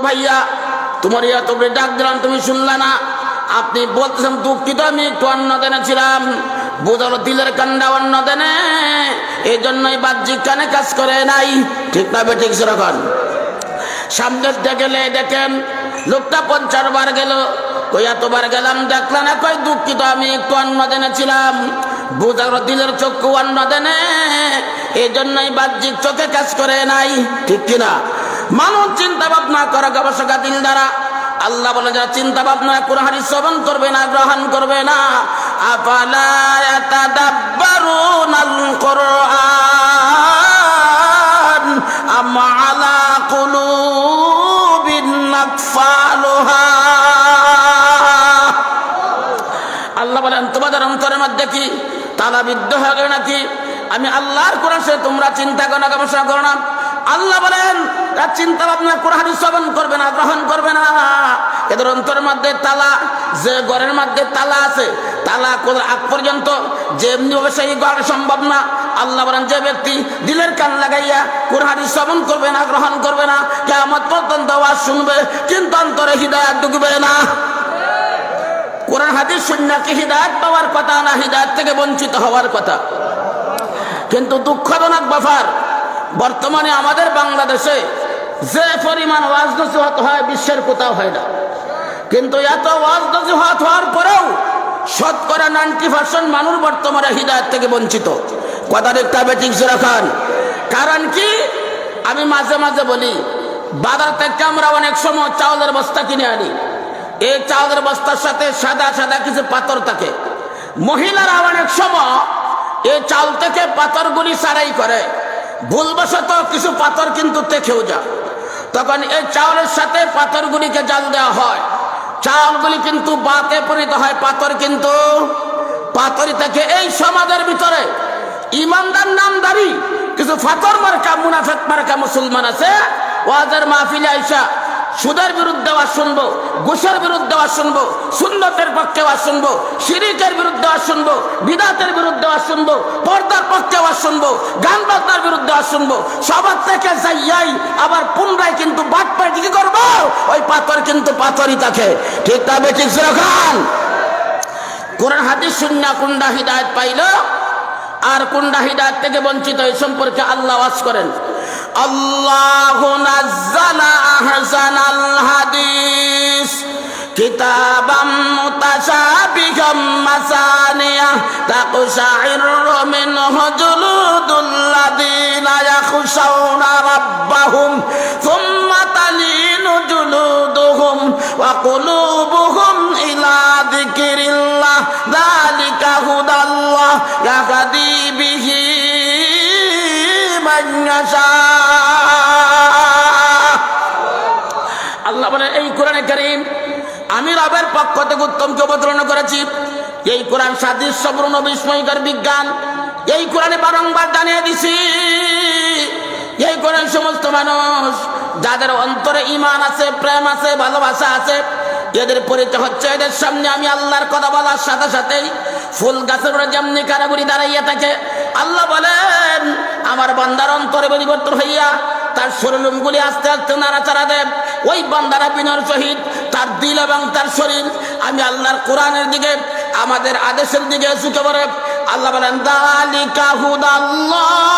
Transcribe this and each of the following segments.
ভাইয়া, তোমার এত করে ডাক দিলাম তুমি শুনলে না? আপনি বলতেছেন, দুঃখিত, আমি একটু অন্য দেনে ছিলাম। বোঝালো, দিলের কান্ডা অন্য দেনে। এই জন্যই বাহ্যিক কানে কাজ করে নাই। ঠিক না ঠিক সেরকম। সামনের গেলে দেখেন, লোকটা পঞ্চাশ বার গেল। কই, এতবার গেলাম, দেখলাম না, কই, দুঃখিত, আমি একটু অন্য দেনে ছিলাম। বোঝার দিলের চক্ষু অন্য দেনে। এই জন্যই বাহ্যিক চোখে কাজ করে নাই। ঠিক কিনা? মানুষ চিন্তা ভাবনা করে গবেষকা দিল দ্বারা আল্লাহ বলে, যারা চিন্তা ভাবনা হারি শ্রবণ করবে না, গ্রহণ করবে না। আপালা তালা বিদ্ধ হয়ে নাকি? আমি আল্লাহর কোরআন সে তোমরা চিন্তা করো না, গবেষণা করো না। আল্লাহ বলেন তার চিন্তা ভাবনা কোরআন শ্রবণ করবে না, গ্রহণ করবে না। এদের অন্তরের মধ্যে তালা, যে ঘরের মধ্যে তালা আছে, তালা আগ পর্যন্ত যে এমনি ভাবে সেই ঘর সম্ভব না। আল্লাহ বলেন, যে ব্যক্তি দিলের কান লাগাইয়া কোরআন শ্রবণ করবে না, গ্রহণ করবে না কেমন পর্যন্ত আওয়াজ শুনবে, কিন্তু অন্তরে হৃদয় ঢুকবে না। কোরআন হাদিস শূন্যকে হৃদায়ত পাওয়ার কথা না হৃদায়ত থেকে বঞ্চিত হওয়ার কথা। কিন্তু দুঃখজনক ব্যাপার, বর্তমানে আমাদের বাংলাদেশে যে পরিমাণ ওয়াজ নসিহত হয় বিশ্বের কোথাও হয় না। কিন্তু এত ওয়াজ নসিহত হওয়ার পরেও শতকরা নাইনটি পার্সেন্ট মানুষ বর্তমানে হৃদায়ত থেকে বঞ্চিত। কথা একটা বেটিং রাখান কারণ কি? আমি মাঝে মাঝে বলি, বাজার থেকে আমরা অনেক সময় চাউলের বস্তা কিনে আনি। এই চাউলের বস্তার সাথে সাদা সাদা কিছু পাথর থাকে। মহিলারা অনেক সময় এই চাউল থেকে পাথরগুলি সারাই করে। ভুলবশত কিছু পাথর কিন্তু দেখেও যা তখন এই চাউলের সাথে পাথরগুলিকে জাল দেওয়া হয়। চাউলগুলি কিন্তু বাতে পরিণত হয়। পাথর কিন্তু পাথরই থাকে। এই সমাজের ভিতরে ইমানদার নামদারি কিছু ফাতর মার্কা, মুনাফেক মার্কা মুসলমান আছে। ওয়াজের মাহফিলে আইসা সুদের বিরুদ্ধে আওয়াজ শুনব ঘুষের বিরুদ্ধে আওয়াজ শুনব, সুন্নতের পক্ষে আওয়াজ শুনব, শিরিকের বিরুদ্ধে আওয়াজ শুনব, বিদাতের বিরুদ্ধে আওয়াজ শুনব, পর্দার পক্ষে আওয়াজ শুনব, গান বাজনার বিরুদ্ধে আওয়াজ শুনব, সবার থেকে যাইয়াই আবার পুনরায় কিন্তু বাদ পাই কি করব? ওই পাথর কিন্তু পাথরই থাকে ঠিক তবে ঠিক খান কোরআন, হাদিস শূন্য কুন্ডা, হিদায়ত পাইল, আর কুন্ডা, হিদায়ত থেকে বঞ্চিত এই সম্পর্কে আল্লাহ ওয়াজ করেন। আল্লাহ নাজ্জালা আহসানাল হাদিস। কিতাবাম মুতাশাবিহাম মাসানিয়া। তাকশাইরু মিনহু জুলুদুল্লাযীনা ইয়াখশাউনা রাব্বাহুম। থুম্মা তালিনু জুলুদুহুম। ওয়া কুলুবুহুম ইলা যিকরিল্লাহ আল্লাহ বলেন, এই কোরআনে কারীম, আমি রবের পক্ষ থেকে উত্তমকে অবতরণ করেছি। এই কোরআন সাদৃশ সম্পূর্ণ বিস্ময়কর বিজ্ঞান। এই কোরআনে বারংবার জানিয়ে দিছি। এই কোরআন সমস্ত মানুষ, যাদের অন্তরে ইমান আছে, প্রেম আছে, ভালোবাসা আছে, এদের পরিচয় হচ্ছে এদের সামনে আমি আল্লাহর কথা বলার সাথে সাথেই ফুল গাছের যেমনি কারাগুড়ি দাঁড়াইয়া থাকে আল্লাহ বলেন, আমার বান্দার অন্তরে পরিবর্তন হইয়া তার শরীরগুলি আস্তে আস্তে নাড়াচাড়া দেব ওই বান্দারা বিনর শহীদ তার দিল এবং তার শরীর, আমি আল্লাহর কোরআনের দিকে, আমাদের আদেশের দিকে ঝুঁকে পড়ে। আল্লাহ বলেন, দালিকা হুদাল্লাহ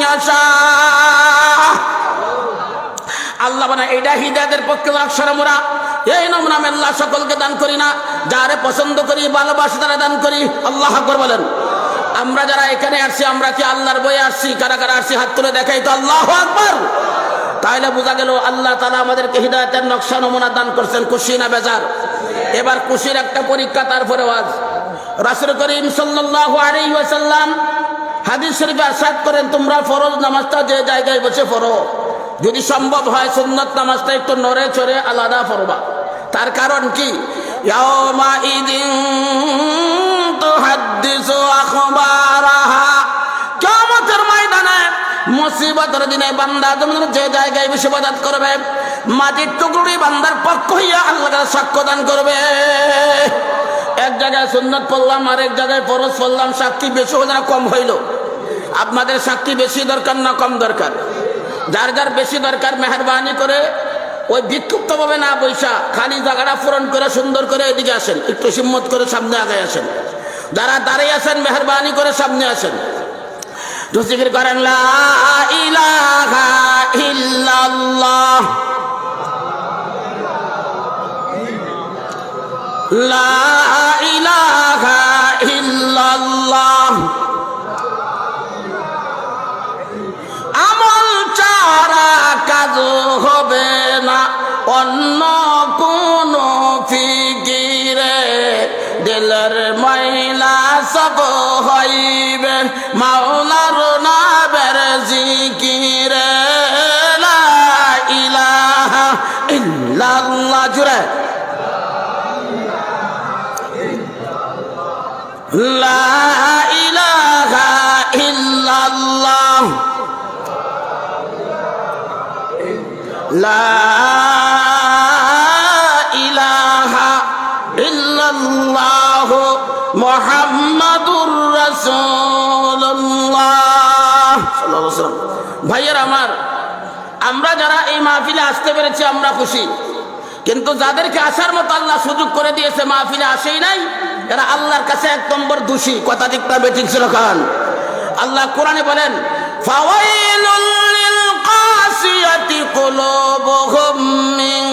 ইয়াশা। আল্লাহ মানে এইটা হৃদয়ের পক্ষে অক্ষর মোরা এই নমুনা আল্লাহ সকলকে দান করি না। যারে পছন্দ করি, ভালোবাসি তারা দান করি। আল্লাহ আকবর বলেন। আমরা যারা এখানে আসছি, আমরা কি আল্লাহর বই আসছি? কারা কারা আসছি? হাত তুলে দেখাই তো আল্লাহ আকবর। তাহলে বোঝা গেল আল্লাহ তালা আমাদেরকে হৃদয়তের নকশা, নমুনা দান করছেন খুশি না বেজার? এবার খুশির একটা পরীক্ষা, তারপরে আজ রাসুল করিম সাল্লাহ আলাইহি ওয়াসাল্লাম হাদিস শরীফে আসাদ করেন, তোমরা ফরজ নামাজটা যে জায়গায় বসে পড়ো। যদি সম্ভব হয় সুন্নত নামাজটা একটু নড়ে চড়ে আলাদা পড়বা। তার কারণ কি? মুসিবতের দিনে বান্দা যে জায়গায় করবে, মাটির বান্দার করবে। এক জায়গায় পড়লাম জায়গায় ফরজ পড়লাম, সাক্ষী বেশি হইল না কম হইল। আপনাদের সাক্ষী বেশি দরকার না কম দরকার? যার যার বেশি দরকার, মেহরবানি করে ওই বিক্ষুব্ধ ভাবে না বৈশা খালি জায়গাটা পূরণ করে সুন্দর করে এদিকে আসেন, একটু সিম্মত করে সামনে আগে আসেন। যারা দাঁড়িয়ে আছেন, মেহরবানি করে সামনে আসেন। করেন, লা আমল চারা কাজ হবে অন্য কোন ফিকিরে, দিলের ময়লা সব হইবে, মাওলার নাবের জিকিরে। ইলাহা ইল্লাল্লাহ, জুড়ে। লা লা আমরা যারা এই মাহফিলে আসতে পেরেছি, আমরা খুশি। কিন্তু যাদেরকে আসার মতো আল্লাহ সুযোগ করে দিয়েছে, মাহফিলে আসেই নাই। এরা আল্লাহর কাছে এক নম্বর দোষী। কথা দিকটা বেঠিক ছিল, খান। আল্লাহ কোরআনে বলেন, ফাওয়াইলুল লিল কাসিয়াতি কুলুবুহুম মিন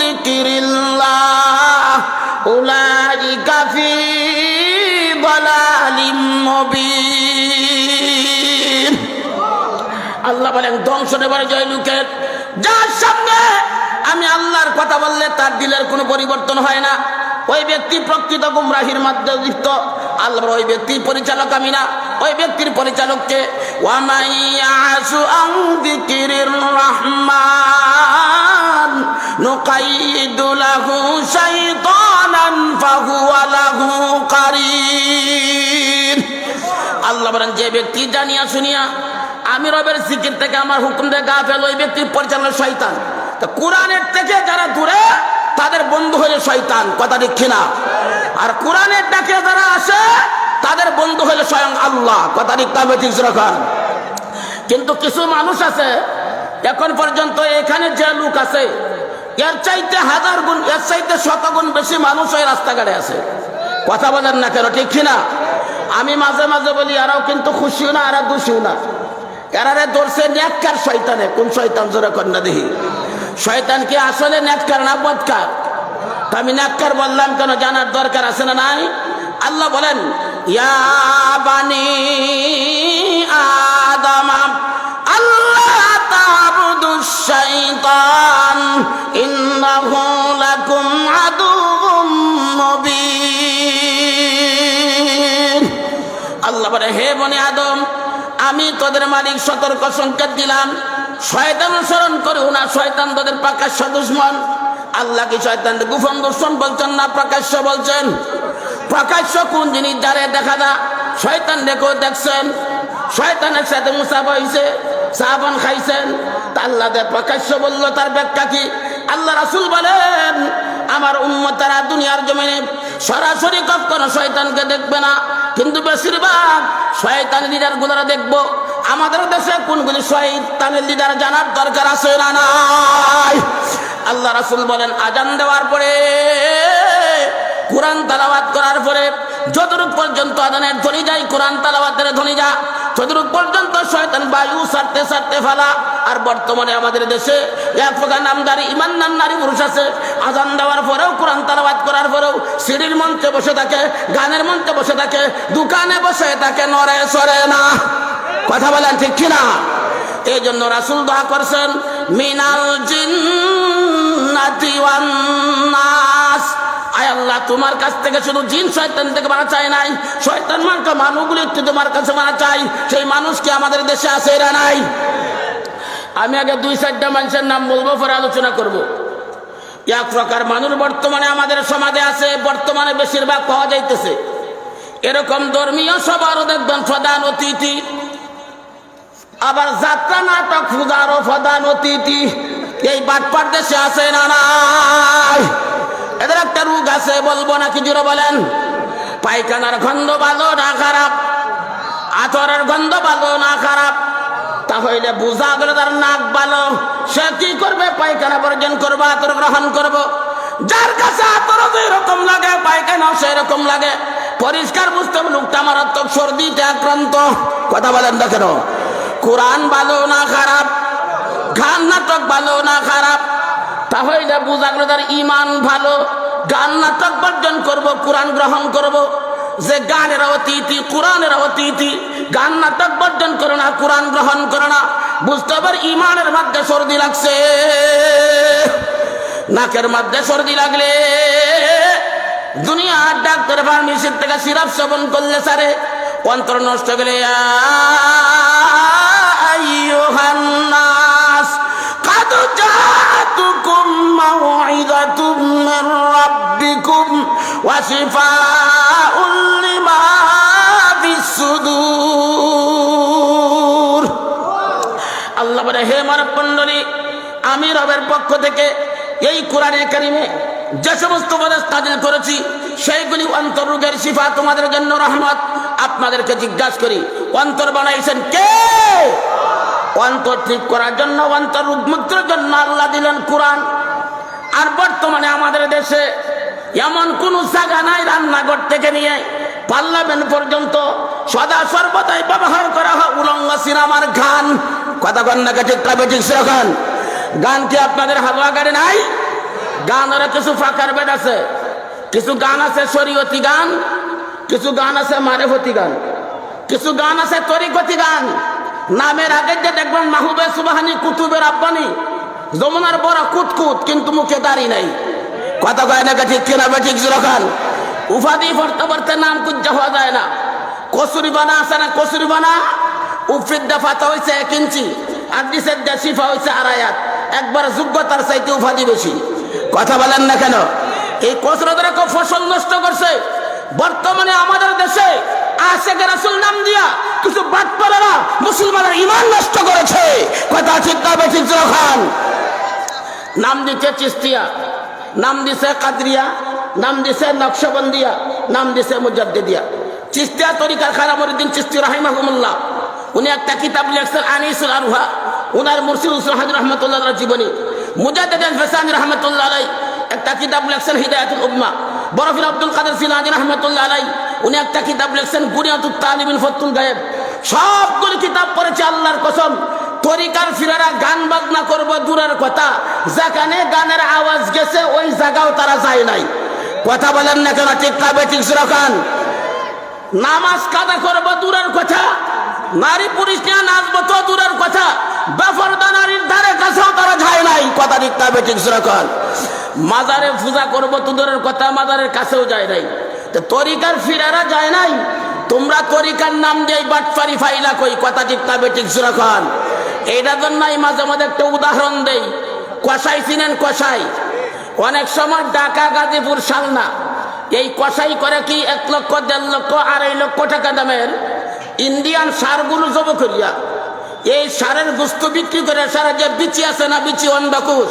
যিকরিল্লাহ। উলাইকা ফি দালালিম মুবিন। আল্লাহ বলেন, ধ্বংস নেবার জয় লোকের। যার সামনে আমি আল্লাহর কথা বললে তার দিলের কোনো পরিবর্তন হয় না। ওই ব্যক্তি প্রকৃত গুমরাহির মাধ্যমে লিপ্ত। আল্লাহ ওই ব্যক্তির পরিচালক আমি না। ওই ব্যক্তির পরিচালককে রহমান, নুকাইদু লাহু শাইতানান ফাহুয়া আল্লাহ বলেন, যে ব্যক্তি জানিয়া শুনিয়া আমি রবের জিকির থেকে আমার হুকুম দিয়ে গা ফেল ওই ব্যক্তির পরিচালনা শয়তান। তা কোরআনের থেকে যারা দূরে, তাদের বন্ধু হয়ে শয়তান, কথা দিচ্ছি না আর কোরআনের ডাকে যারা আসে, তাদের বন্ধু হলে স্বয়ং আল্লাহ, কথা ঠিক রাখান কিন্তু কিছু মানুষ আছে, এখন পর্যন্ত এখানে যে লোক আছে, এর চাইতে হাজার গুণ, এর চাইতে শত গুণ বেশি মানুষ ওই রাস্তাঘাটে আছে। কথা বলেন না কেন, ঠিক কিনা? আমি মাঝে মাঝে বলি, এরাও কিন্তু খুশিও না, এরা দুষিও না। এরারে ধরছে, নেককার শয়তানে। কোন শয়তান জোরে কন্যা দেখি। শয়তান কি আসলে নেককার না বদকার? তা আমি নেককার বললাম কেন, জানার দরকার আছে না নাই? আল্লাহ বলেন আদম আল্লাহ ইন্নাহু লাকুম আদুউম আল্লাহ বলে, হে বনে আদম, আমি তোদের মালিক সতর্ক সংকেত দিলাম। শয়তান অনুসরণ করো না, শয়তান তোদের প্রকাশ্য দুশ্মন। আল্লাহ কি শয়তান গোপন দুশ্মন বলছেন না প্রকাশ্য বলছেন? প্রকাশ্য কোন জিনিস যারে দেখা না, শয়তান দেখো দেখছেন। শয়তানের সাথে মুসাফা হয়েছে সাবান খাইছেন। আল্লাহ প্রকাশ্য বলল, তার ব্যাখ্যা কি? আল্লাহ রাসুল বলেন, আমার উম্মতারা দুনিয়ার জমিনে সরাসরি কখনো শয়তানকে দেখবে না। কিন্তু বেশিরভাগ শয়তানের লিডার গুলারা দেখব, আমাদের দেশে কোনগুলি শয়তানের লিডার জানার দরকার আছে না নাই? আল্লাহ রাসুল বলেন, আজান দেওয়ার পরে, কোরআন তালাবাদ করার পরে, যতটুক পর্যন্ত আদানের ধ্বনি যায়, কোরআন তালাবাদের ধ্বনি যা ততটুক পর্যন্ত শয়তান বায়ু সারতে সারতে ফেলা আর বর্তমানে আমাদের দেশে এক প্রকার নামদারি, ইমান নাম নারী পুরুষ আছে। আজান দেওয়ার পরেও কোরআন তালাবাদ করার পরেও সিঁড়ির মঞ্চে বসে থাকে, গানের মঞ্চে বসে থাকে, দোকানে বসে থাকে, নড়ে সরে না। কথা বলেন ঠিক কিনা? এই জন্য রাসুল দোয়া করছেন, মিনাল জিন্নাতি ওয়ান নাস আয় আল্লাহ, তোমার কাছ থেকে শুধু জিন শয়তান থেকে মারা চাই নাই। শয়তান মার্কা মানুষগুলি তোমার কাছে মারা চাই সেই মানুষকে আমাদের দেশে আছে এরা নাই? আমি আগে দুই চারটা মানুষের নাম বলব, পরে আলোচনা করব। এক প্রকার মানুষ বর্তমানে আমাদের সমাজে আছে, বর্তমানে বেশিরভাগ পাওয়া যাইতেছে। এরকম ধর্মীয় সবারও দেখবেন প্রধান অতিথি, আবার যাত্রা নাটক পূজারও প্রধান অতিথি। এই বাটপার দেশে আছে না নাই? এদের একটা রোগ আছে, বলব না, কি জোরে বলেন? পায়খানার গন্ধ ভালো না খারাপ? আতরের গন্ধ ভালো না খারাপ? তাহলে বুঝা গেল তার নাক ভালো। সে কি করবে? পায়খানা বর্জন করব আতর গ্রহণ করব। যার কাছে আতর রকম লাগে পায়খানাও সেই রকম লাগে। পরিষ্কার বুঝতে হবে, লোকটা মারাত্মক সর্দিতে আক্রান্ত। কথা বলেন না কেন? কোরআন ভালো না খারাপ? গান নাটক ভালো না খারাপ? তাহলে বোঝা গেল তার ইমান ভালো। গান নাটক বর্জন করব, কোরআন গ্রহণ করব। যে গানের অতীতি কোরআনের অতীতি গান নাটক বর্জন করো না কোরআন গ্রহণ করো না বুঝতে পার ইমানের মধ্যে সর্দি লাগছে নাকের মধ্যে সর্দি লাগলে দুনিয়ার ডাক্তার ফার্মেসির থেকে সিরাপ সেবন করলে সারে অন্তর নষ্ট গেলে আইয়ুহান্নাস قد جاءتكم موعظة من ربكم وشفاء রবের পক্ষ থেকে এই কোরআনের কারিমে যে সমস্ত উপদেশ নাজিল করেছি, সেইগুলি অন্তররোগের শিফা তোমাদের জন্য রহমত। আপনাদেরকে জিজ্ঞাসা করি, অন্তর বানাইছেন কে? অন্তর ঠিক করার জন্য, অন্তর মুক্তর জন্য আল্লাহ দিলেন কোরআন। আর বর্তমানে আমাদের দেশে এমন কোন জায়গা নাই রান্নাঘর থেকে নিয়ে পার্লামেন্ট পর্যন্ত সদা সর্বদাই ব্যবহার করা হয়। উলঙ্গ সিনেমার গান। কথা ঠিক তবে ঠিক সেরকম। গান কি আপনাদের হালুয়া গাড়ি নাই? গানের কিছু ফাঁকার বেদ আছে। কিছু গান আছে শরীয়তি গান, কিছু গান আছে মারেফতি গান, কিছু গান আছে তরিকতি গান। নামের আগে যে দেখবেন মাহুবে সুবাহানি, কুতুবের আব্বানি, যমুনার বড় কুতকুত, কিন্তু মুখে দাড়ি নাই। কথা কয় না ঠিক কিনা বে ঠিক রখান উপাধি পড়তে পড়তে নাম কুজ্জা হওয়া যায় না। কসুরি বানা আছে না কসুরি বানা? উফিদ্দা ফাতা হয়েছে এক ইঞ্চি, আর দিসের দা শিফা হয়েছে আড়াইয়াত একবার যোগ্যতার চাইতে উপাধি বেশি। কথা বলেন না কেন? এই কসরতরা ফসল নষ্ট করছে। বর্তমানে আমাদের দেশে নাম দিয়া ইমান নষ্ট করেছে। নাম চিস্তিয়া, নাম দিছে কাদরিয়া, নাম চিস্তি রাহিমাহুমুল্লাহ। উনি একটা কিতাব লিখছেন, আনিসুল আরুহা। উনার মুর্শিদ উসুল হাজির রহমতুল্লাহ জীবনী। মুজাদ্দিদ ফেসানি রহমতুল্লাহ আলাই একটা কিতাব লিখছেন হিদায়াতুল উম্মা। বরফির আব্দুল কাদের সিনাজি রহমতুল্লাহ আলাই উনি একটা কিতাব লিখছেন বুনিয়াতুল তালিবিন ফতুল গায়েব। সবগুলি কিতাব পড়েছে আল্লাহর কসম। তরিকার ফিরারা গান বাজনা করব দূরের কথা। যেখানে গানের আওয়াজ গেছে, ওই জায়গাও তারা যায় নাই। কথা বলেন না কেন, ঠিক কাবে ঠিক নামাজ কাদা করব দূরের কথা। নারী পুরুষ নিয়ে নাচবো তো দূরের কথা। বেফরদা নারীর ধারে কাছেও তারা যায় নাই। কথা ঠিক কাবে ঠিক সুরখান মাজারে পূজা করব তো দূরের কথা, মাজারের কাছেও যায় নাই। তো তরিকার ফিরারা যায় নাই। তোমরা তরিকার নাম দিয়ে বাটফারি ফাইলা কই, কথা ঠিক কাবে ঠিক সুরখান এইটার জন্যই মাঝে মাঝে একটা উদাহরণ দেই। কষাই চিনেন কষাই অনেক সময় ঢাকা, গাজীপুর সালনা এই কষাই করে কি এক লক্ষ, দেড় লক্ষ, আড়াই লক্ষ টাকা দামের ইন্ডিয়ান সারগুলো জব করিয়া, এই সারের গুস্ত বিক্রি করে সারা যে বিচি আছে না, বিচি অন্ডকুশ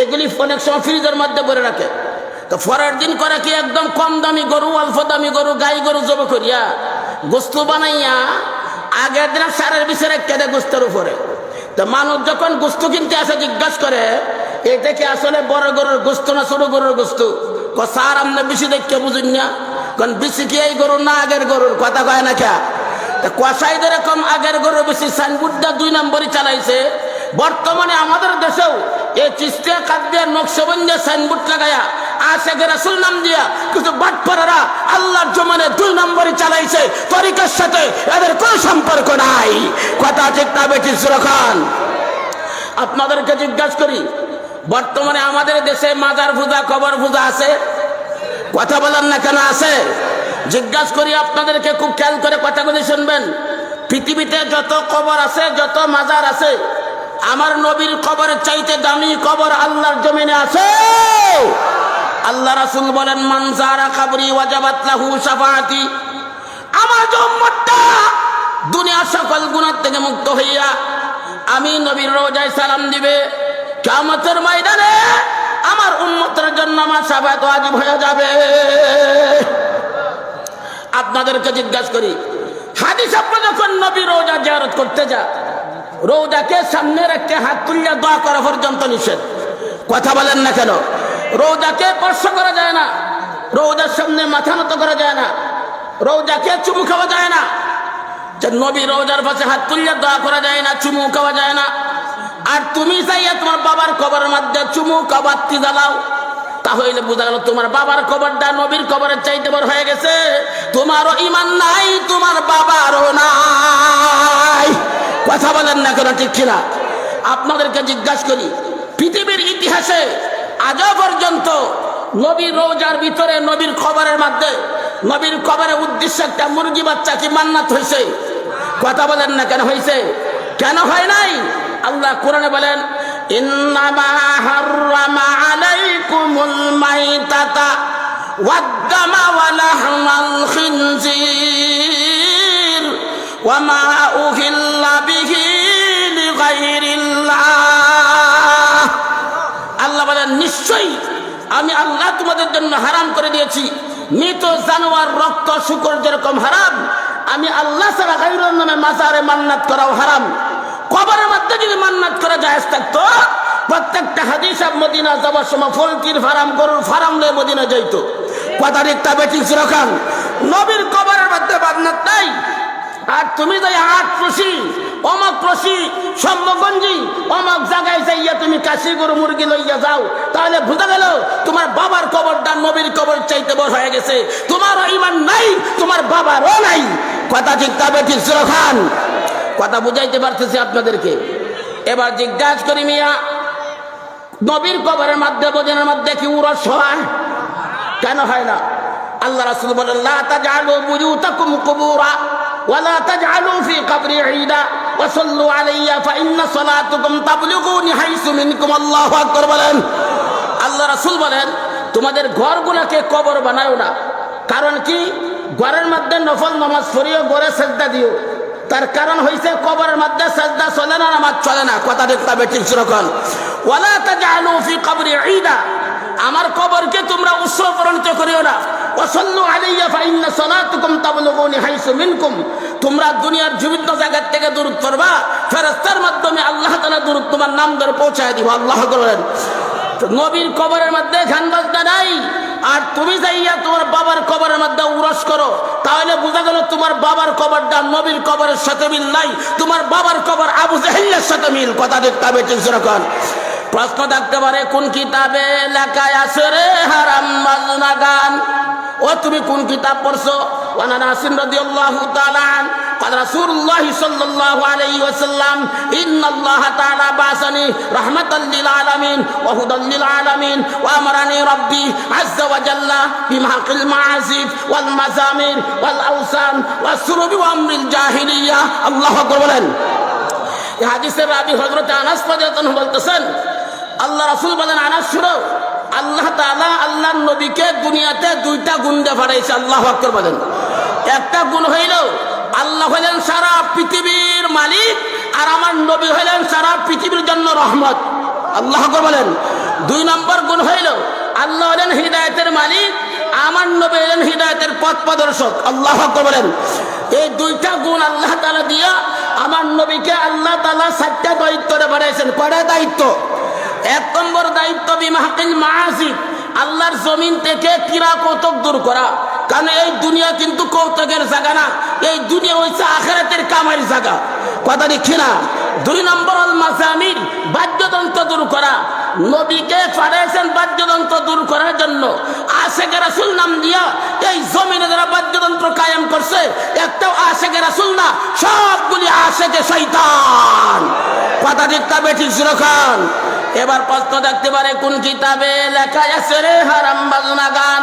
এগুলি অনেক সময় ফ্রিজের মধ্যে ভরে রাখে। তো পরের দিন করে কি একদম কম দামি গরু, অল্প দামি গরু, গাই গরু জব করিয়া গোস্ত বানাইয়া, আগের দিন সারের বিষয়ে কেটে গোস্তের উপরে। তো মানুষ যখন গোস্ত কিনতে আসে, জিজ্ঞাসা করে, এটা কি আসলে বড় গরুর গোস্ত না ছোট গরুর গোস্ত? সার আমরা বেশি দেখতে বুঝুন না। কারণ বেশি কি এই গরুর না আগের গরুর? কথা কয় না কে? কষাই যেরকম আগের গরু বেশি সাইনবোর্ডটা দুই নম্বরই চালাইছে, বর্তমানে আমাদের দেশেও এই চিস্তিয়া কাদ্যের নকশবন্দিয়া সাইনবোর্ড রাসুল নাম দিয়া আল্লাহর জমানে দুই নম্বরই চালাইছে। তরিকার সাথে এদের কোনো সম্পর্ক নাই। কথা ঠিক না বেটি সুরখান আপনাদেরকে জিজ্ঞাসা করি, বর্তমানে আমাদের দেশে মাজার পূজা কবর পূজা আছে? কথা বলার না কেন আছে? জিজ্ঞাসা করি, আপনাদেরকে খুব খেয়াল করে কথাগুলি শুনবেন। পৃথিবীতে যত কবর আছে, যত মাজার আছে, আমার নবীর কবরের চাইতে দামি কবর আল্লাহর জমিনে আছে। আল্লাহ রাসুল বলেন মানজারা কাবরি ওয়াজাবাত লাহু শাফাআতি। আমার উম্মতটা দুনিয়ার সকল গুণার থেকে মুক্ত হইয়া আমি নবীর রোজায় সালাম দিবে, কিয়ামতের ময়দানে আমার উম্মতের জন্য আমার সাফাত ওয়াজিব হয়ে যাবে। আপনাদেরকে জিজ্ঞাসা করি, হাদিস আপনি যখন নবী রোজা জিয়ারত করতে যা রোজাকে সামনে রেখে হাত তুলিয়া দোয়া করা পর্যন্ত নিষেধ। কথা বলেন না কেন? রোজাকে স্পর্শ করা যায় না, রোজার সামনে মাথা নত করা যায় না, রোজাকে চুমু খাওয়া যায় না। নবী রোজার পাশে হাত তুলিয়া দোয়া করা যায় না, চুমু খাওয়া যায় না। আর তুমি চাইয়া তোমার বাবার কবরের মধ্যে চুমু কাবাত্তি জ্বালাও। তাহলে বোঝা গেল তোমার বাবার কবরটা নবীর কবরের চাইতে বড় হয়ে গেছে। তোমারও ইমান নাই, তোমার বাবারও নাই। কথা বলেন না কেন, ঠিক কিনা? আপনাদেরকে জিজ্ঞাসা করি, পৃথিবীর ইতিহাসে আজও পর্যন্ত নবীর রোজার ভিতরে নবীর খবরের মধ্যে, নবীর খবরের উদ্দেশ্যে একটা মুরগি বাচ্চা কি মান্নাত হয়েছে? কথা বলেন না কেন হয়েছে? কেন হয় নাই? আল্লাহ কোরআনে বলেন, ইন্নামা হাররামা আল্লাহ নিশ্চয়ই আমি আল্লাহ তোমাদের জন্য হারাম করে দিয়েছি। মৃত জানোয়ার রক্ত শুকর যেরকম হারাম, আমি আল্লাহ ছাড়া নামে মাজারে মান্নাত করাও হারাম। কবরের মধ্যে যদি মান্নাত করা যায় থাকতো প্রত্যেকটা হাদিস মদিনা যাওয়ার সময় ফলকির ফারাম, গরুর ফারাম লয়ে মদিনা যাইতো। কথা রিক্তা বেটি চিরখান নবীর কবরের মধ্যে মান্নাত নাই। আর তুমি যাই আট প্রসি অমক প্রসি সম্মগঞ্জি অমক জায়গায় যাইয়া তুমি কাশি গরু মুরগি লইয়া যাও, তাহলে বুঝা গেল তোমার বাবার কবরটা নবীর কবর চাইতে বড় হয়ে গেছে। তোমারও ইমান নাই, তোমার বাবারও নাই। কথা ঠিক তবে ঠিক খান। কথা বুঝাইতে পারতেছি আপনাদেরকে। এবার জিজ্ঞাসা করি মিয়া নবীর কবরের মধ্যে, বোঝানোর মধ্যে কি উরস হয়? কেন হয় না? আল্লাহ রাসূল বলেন, লা তাজআলু বুয়ুতাকুম বলেন। আল্লাহ বলেন, তোমাদের কবর বানাও না। কারণ কি? ঘরের মধ্যে নফল নামাজ পড়িও, ঘরে সেজদা দিও। তার কারণ হইছে কবরের মধ্যে সেজদা চলে না, নামাজ চলে না। কথা দেখতে বেঠিক সুরক্ষণ। ওয়ালা তাজআলু ফি কবরি ঈদা। আমার কবরকে তোমরা উৎসব পরিণত করিও না। ওয়াসাল্লু আলাইয়া ফাইন্না সালাতুকুম তাবলুগুনি হাইসু মিনকুম। তোমরা দুনিয়ার বিভিন্ন জায়গা থেকে দূরত করবা। ফেরেশতার মাধ্যমে আল্লাহ তাআলা দূরত তোমার নাম ধরে পৌঁছায় দিব। আল্লাহ করেন নবীর কবরের মধ্যে খান বাজনা নাই। আর তুমি যাইয়া তোমার বাবার কবরের মধ্যে উরস করো, তাহলে বোঝা গেল তোমার বাবার কবরটা নবীর কবরের সাথে মিল নাই। তোমার বাবার কবর আবু জাহিল্লার সাথে মিল। কথা দেখতে হবে চিরকন প্রশ্ন থাকতে পারে, কোন কিতাবে লেখায় আছে রে হারাম মাজনা গান? ও তুমি কোন কিতাব পড়ছো? ওয়ানা নাসিম রাদিয়াল্লাহু তাআলা আন قال رسول الله صلى الله عليه وسلم إن الله تعالى بعثني رحمة للعالمين وهدى للعالمين وأمرني ربي عز وجل بمحق المعازف والمزامير والأوثان والسرب وأمر الجاهلية الله أكبر বলেন এই হাদিসের রাবি হজরত আনাস রাদিয়াল্লাহু বলতেছেন আল্লাহ রাসূল বলেন আনাস শুনো আল্লাহ তাআলা আল্লাহর নবীকে দুনিয়াতে দুইটা গুণ দিয়ে পাঠাইছে আল্লাহু আকবার বলেন একটা গুণ হইল, আল্লাহ হলেন সারা পৃথিবীর মালিক, আর আমার নবী হলেন সারা পৃথিবীর জন্য রহমত। আল্লাহ বলেন। দুই নম্বর গুণ হইল, আল্লাহ হলেন হৃদায়তের মালিক, আমার নবী হলেন হৃদায়তের পথ প্রদর্শক। আল্লাহ বলেন। এই দুইটা গুণ আল্লাহ তালা দিয়া আমার নবীকে আল্লাহ তাআলা সাতটা দায়িত্বরে বাড়াইছেন। কয়টা দায়িত্ব? এক নম্বর দায়িত্ব বিমাহাকিল মাহাসিব আল্লাহর জমিন থেকে কিরা কতক দূর করা। কারণ এই দুনিয়া কিন্তু কৌতুকের জায়গা না। এই দুনিয়া হচ্ছে আখেরাতের কামার জায়গা। কথা দেখছি না। দুই নম্বর মাসামির বাদ্যযন্ত্র দূর করা। নবীকে পাঠিয়েছেন বাদ্যযন্ত্র দূর করার জন্য। আশেখ রাসুল নাম দিয়া এই জমিনে যারা বাদ্যযন্ত্র কায়েম করছে, একটাও আশেখ রাসুল না, সবগুলি আশেখে শৈতান কথা দেখতে বেঠিক খান। এবার প্রশ্ন দেখতে পারে, কোন কিতাবে লেখা আছে রে হারাম বাজনা গান?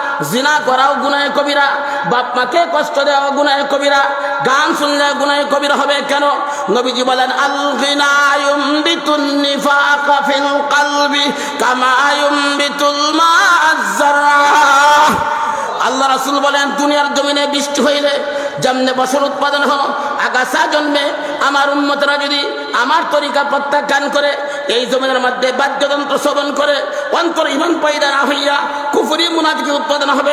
জিনা করাও গুনায় কবিরা, বাপ মাকে কষ্ট দেওয়া গুনায় কবিরা, গান শুনলে গুনায় কবিরা হবে কেন? নবীজি বলেন আল গিনায়ুম বিতুন নিফাক ফিল কলবি কামা বিতুল মা'আজ-যাররা আল্লাহ রাসূল বলেন, দুনিয়ার জমিনে বৃষ্টি হইলে যেমনে বছর উৎপাদন হলো আগাছা জন্মে আমার উন্মতরা যদি আমার তরিকা প্রত্যাখ্যান করে, এই জমিনের মধ্যে বাদ্যযন্ত্র শ্রবণ করে, অন্তর ইমান পয়দা না হইয়া কুফুরি মুনাফিকি উৎপাদন হবে।